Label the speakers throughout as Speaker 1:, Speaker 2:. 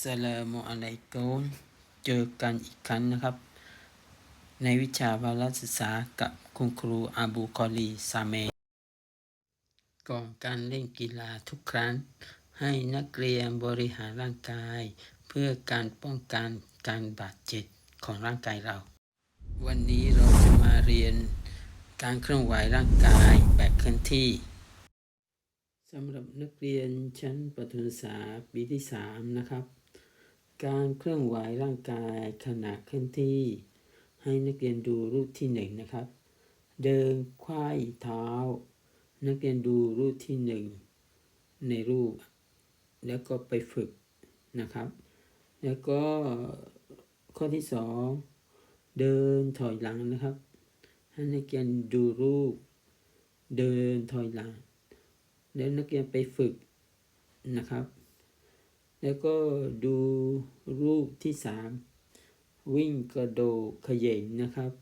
Speaker 1: สลามุอะลัยกุมเจอกันอีกครั้งนะครับ ในวิชาภารศึกษากับคุณครูอาบูคอลีซาเมก่อนการเล่นกีฬาทุกครั้ง ให้นักเรียนบริหารร่างกาย เพื่อการป้องกันการบาดเจ็บของร่างกายเรา วันนี้เราจะมาเรียนการเคลื่อนไหวร่างกายแบบเคลื่อนที่สำหรับนักเรียนชั้นประถมศึกษาปีที่ 3 นะครับ การเคลื่อนไหวร่างกายขณะเคลื่อนที่ ให้นักเรียนดูรูปที่1นะครับ เดินไขว้เท้า นักเรียนดูรูปที่ 1 ในรูป แล้วก็ไปฝึกนะครับ แล้วก็ข้อที่ 2 เดินถอยหลังนะครับ ให้นักเรียนดูรูป เดินถอยหลัง แล้วนักเรียนไปฝึกนะครับ แล้วก็ดูรูปที่สามวิ่งกระโดดขย่งนะครับ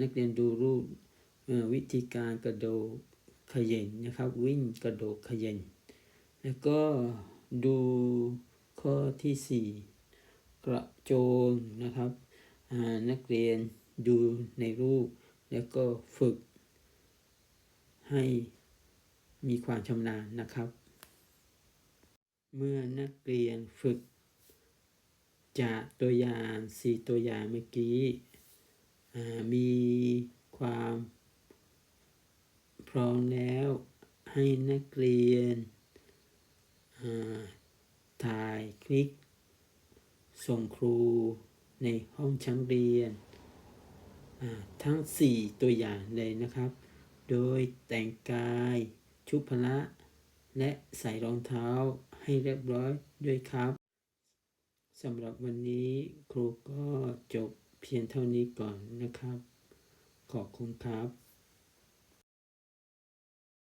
Speaker 1: นักเรียนดูรูปวิธีการกระโดดขย่งนะครับ วิ่งกระโดดขย่งแล้วก็ดูข้อที่สี่กระโจนนะครับนักเรียนดูในรูป แล้วก็ฝึกให้มีความชำนาญนะครับ เมื่อนักเรียนฝึก จากตัวอย่างสี่ตัวอย่างเมื่อกี้มีความพร้อมแล้วให้นักเรียนถ่ายคลิปส่งครูในห้องชั้นเรียน ทั้ง 4 ตัวอย่างเลยนะครับ โดยแต่งกายชุดพละ และใส่รองเท้า ให้เรียบร้อยด้วยครับสำหรับวันนี้ครูก็จบเพียงเท่านี้ก่อนนะครับ ขอบคุณครับ